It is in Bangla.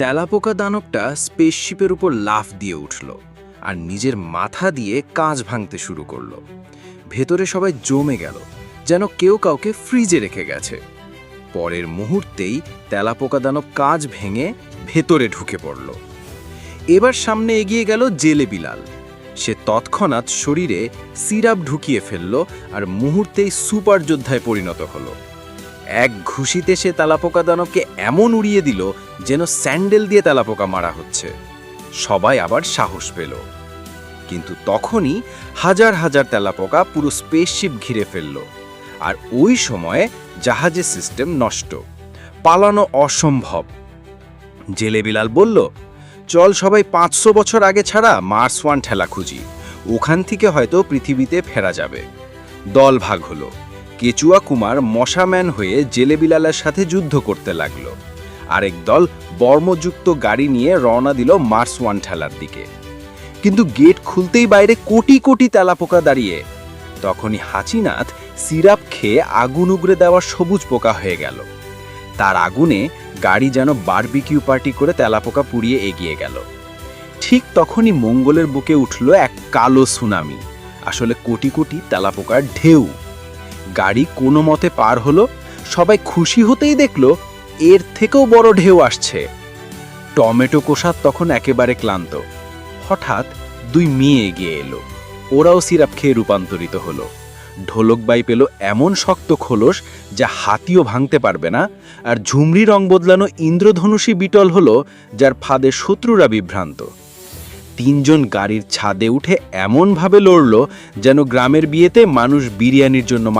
তেলাপোকা দানবটা স্পেসশিপের উপর লাফ দিয়ে উঠল আর নিজের মাথা দিয়ে কাঁচ ভাঙতে শুরু করল। ভেতরে সবাই জমে গেল, যেন কেউ কাউকে ফ্রিজে রেখে গেছে। পরের মুহূর্তেই তেলাপোকা দানব কাজ ভেঙে ভেতরে ঢুকে পড়ল। এবার সামনে এগিয়ে গেল জেলে বিলাল। সে তৎক্ষণাৎ শরীরে সিরাপ ঢুকিয়ে ফেলল আর মুহূর্তেই সুপার যোদ্ধায় পরিণত হলো। এক ঘুষিতে সে তেলাপোকা দানবকে এমন উড়িয়ে দিল যেন স্যান্ডেল দিয়ে তেলাপোকা মারা হচ্ছে। সবাই আবার সাহস পেল। কিন্তু তখনই হাজার হাজার তেলাপোকা পুরো স্পেসশিপ ঘিরে ফেলল। আর ওই সময়ে জাহাজের সিস্টেম নষ্ট। পালানো অসম্ভব। জেলে বিলাল বলল, চল সবাই পাঁচশো বছর আগে ছাড়া মার্স ওয়ান ঠেলা খুঁজি। ওখান থেকে হয়তো পৃথিবীতে ফেরা যাবে। দল ভাগ হলো। কেচুয়া কুমার মশাম্যান হয়ে জেলে বিলালের সাথে যুদ্ধ করতে লাগল। আরেক দল বর্মযুক্ত গাড়ি নিয়ে রওনা দিল মার্স ওয়ান ঠেলার দিকে। কিন্তু গেট খুলতেই বাইরে কোটি কোটি তেলাপোকা দাঁড়িয়ে। তখনই হাঁচিনাথ সিরাপ খেয়ে আগুন উগরে দেওয়া সবুজ পোকা হয়ে গেল। তার আগুনে গাড়ি যেন বারবিকিউ পার্টি করে তেলাপোকা পুড়িয়ে এগিয়ে গেল। ঠিক তখনই মঙ্গলের বুকে উঠল এক কালো সুনামি। আসলে কোটি কোটি তেলাপোকার ঢেউ। গাড়ি কোনো মতে পার হলো, সবাই খুশি হতেই দেখল, এর থেকেও বড় ঢেউ আসছে। টমেটো কোষাত তখন একেবারে ক্লান্ত। হঠাৎ দুই মেয়ে এগিয়ে এলো। ওরাও সিরাপ খেয়ে রূপান্তরিত হলো। ঢোলকবাই পেল এমন শক্ত খোলস যা হাতিও ভাঙতে পারবে না, আর ঝুমরি রং বদলানো ইন্দ্রধনুষী বিটল হলো, যার ফাঁদে শত্রুরা বিভ্রান্ত। তিনজন গাড়ির ছাদে উঠে এমনভাবে লড়ল যেন গ্রামের বিয়েতে মানুষ বিরিয়ানির জন্য